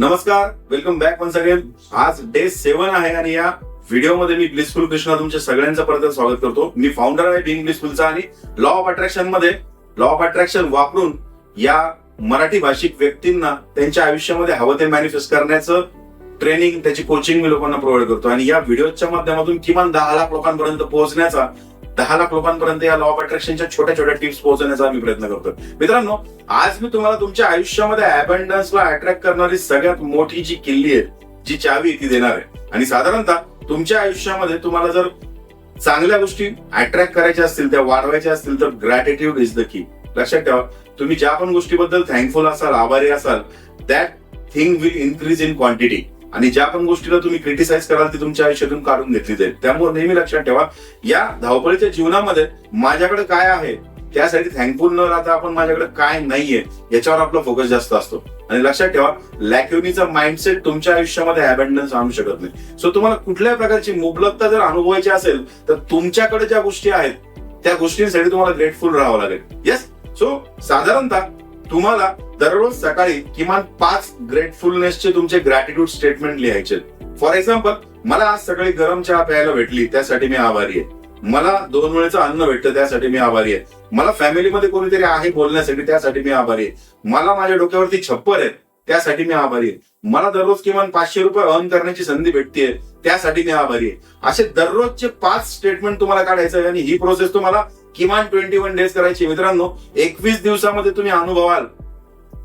नमस्कार welcome back one सगळे आज डे सेवन आहे आणि या व्हिडिओमध्ये मी ब्लिसफुल कृष्णा तुमच्या सगळ्यांचं परत स्वागत करतो. मी फाउंडर आहे बिंग ब्लिसफुलचा आणि लॉ ऑफ अट्रॅक्शनमध्ये लॉ ऑफ अट्रॅक्शन वापरून या मराठी भाषिक व्यक्तींना त्यांच्या आयुष्यामध्ये हवं ते मॅनिफेस्ट करण्याचं ट्रेनिंग त्याची कोचिंग मी लोकांना प्रोव्हाइड करतो. आणि या व्हिडिओच्या माध्यमातून किमान दहा लाख लोकांपर्यंत पोहोचण्याचा दहा लाख लोकांपर्यंत या लॉ ऑफ अट्रॅक्शनच्या छोट्या छोट्या टिप्स पोहोचवण्याचा आम्ही प्रयत्न करतो मित्रांनो आज मी तुम्हाला तुमच्या आयुष्यामध्ये अबंडन्सला अट्रॅक्ट करणारी सगळ्यात मोठी जी किल्ली आहे जी चावी ती देणार आहे. आणि साधारणतः तुमच्या आयुष्यामध्ये तुम्हाला जर चांगल्या गोष्टी अट्रॅक्ट करायच्या असतील त्या वाढवायच्या असतील तर ग्रॅटिट्यूड इज द की लक्षात ठेवा तुम्ही ज्या पण गोष्टीबद्दल थँकफुल असाल आभारी असाल that thing will increase in quantity आणि ज्या पण गोष्टीला तुम्ही क्रिटिसाइज कराल ती तुमच्या आयुष्यातून काढून घेतली जाईल. त्यामुळे नेहमी लक्षात ठेवा या धावपळीच्या जीवनामध्ये माझ्याकडे काय आहे त्यासाठी थँकफुल न राहता आपण माझ्याकडे काय नाहीये याच्यावर आपला फोकस जास्त असतो. आणि लक्षात ठेवा लॅक्युनीचा माइंडसेट तुमच्या आयुष्यामध्ये अबंडन्स आणू शकत नाही. सो तुम्हाला कुठल्याही प्रकारची मुबलकता जर अनुभवायची असेल तर तुमच्याकडे ज्या गोष्टी आहेत त्या गोष्टींसाठी तुम्हाला ग्रेटफुल राहावं लागेल. येस सो साधारणतः तुम्हाला दररोज सकाळी किमान पाच ग्रेटफुलनेसचे तुमचे ग्रॅटिट्यूड स्टेटमेंट लिहायचे. फॉर एक्झाम्पल मला आज सकाळी गरम चहा प्यायला भेटली त्यासाठी मी आभारी आहे. मला दोन वेळेचं अन्न भेटतं त्यासाठी मी आभारी आहे. मला फॅमिलीमध्ये कोणीतरी आहे बोलण्यासाठी त्यासाठी मी आभारी आहे. मला माझ्या डोक्यावरती छप्पर आहे त्यासाठी मी आभारी आहे. मला दररोज किमान पाचशे रुपये अर्न करण्याची संधी भेटते त्यासाठी मी आभारी आहे. असे दररोजचे पाच स्टेटमेंट तुम्हाला काढायचं आहे आणि ही प्रोसेस तुम्हाला किमान ट्वेंटी वन डेज करायची मित्रांनो एकवीस दिवसामध्ये तुम्ही अनुभवाल.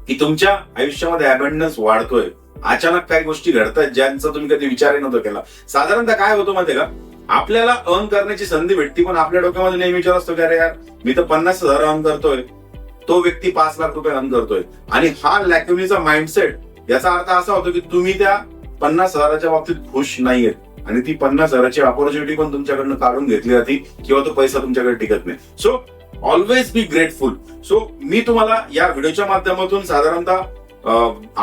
की तुमच्या आयुष्यामध्ये अबंडन्स वाढतोय. अचानक काही गोष्टी घडतात ज्यांचा तुम्ही कधी विचारही नव्हता केला. साधारणतः काय होतं माहितीये का? आपल्याला अर्न करण्याची संधी भेटते पण आपल्या डोक्यामध्ये नेहमी विचार असतो की अरे यार मी तर पन्नास हजार अर्न करतोय. तो व्यक्ती पाच लाख रुपये अर्न करतोय. आणि हा लॅक्युनीचा माइंडसेट याचा अर्थ असा होतो की तुम्ही त्या पन्नास हजाराच्या बाबतीत खुश नाहीयेत आणि ती पन्नास हजाराची ऑपॉर्च्युनिटी पण तुमच्याकडनं काढून घेतली जाते किंवा तो पैसा तुमच्याकडे टिकत नाही. So always be grateful so मी तुम्हाला या व्हिडिओच्या माध्यमातून साधारणतः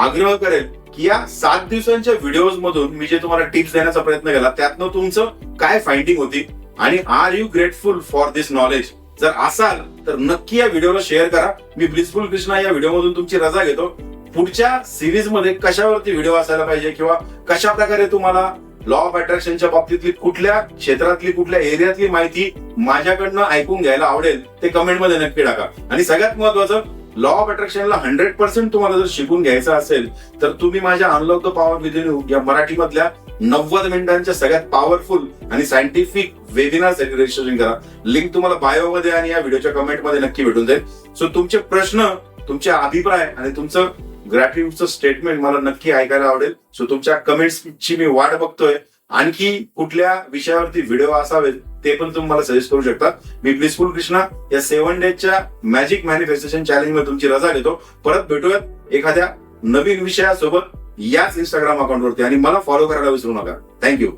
आग्रह करेल की या सात दिवसांच्या व्हिडिओज मधून मी जे तुम्हाला टिप्स देण्याचा प्रयत्न केला त्यातनं तुमचं काय फाइंडिंग होती आणि are you grateful for this knowledge जर असाल तर नक्की या व्हिडिओला शेअर करा. मी ब्लिसफुल कृष्णा या व्हिडिओ मधून तुमची रजा घेतो. पुढच्या सिरीजमध्ये कशावरती व्हिडिओ असायला पाहिजे किंवा कशा प्रकारे तुम्हाला लॉ ऑफ अट्रॅक्शनच्या बाबतीतली कुठल्या क्षेत्रातली कुठल्या एरियातली माहिती माझ्याकडनं ऐकून घ्यायला आवडेल ते कमेंटमध्ये नक्की टाका. आणि सगळ्यात महत्वाचं लॉ ऑफ अट्रॅक्शनला हंड्रेड पर्सेंट तुम्हाला जर शिकून घ्यायचं असेल तर तुम्ही माझ्या अनलॉक द पॉवर विदिन या मराठीमधल्या नव्वद मिनिटांच्या सगळ्यात पॉवरफुल आणि सायंटिफिक वेबिनार रजिस्ट्रेशन करा. लिंक तुम्हाला बायो मध्ये आणि या व्हिडिओच्या कमेंटमध्ये नक्की भेटून जाईल. सो तुमचे प्रश्न तुमचे अभिप्राय आणि तुमचं ग्रॅटिट्यूडचं स्टेटमेंट मला नक्की ऐकायला आवडेल. सो तुमच्या कमेंट्सची मी वाट बघतोय. आणखी कुठल्या विषयावरती व्हिडिओ असावेत ते पण तुम्ही मला सजेस्ट करू शकता. मी ब्लिसफुल कृष्णा या सेव्हन डेजच्या मॅजिक मॅनिफेस्टेशन चॅलेंजमध्ये तुमची रजा घेतो. परत भेटूयात एखाद्या नवीन विषयासोबत याच इंस्टाग्राम अकाउंटवरती आणि मला फॉलो करायला विसरू नका. थँक्यू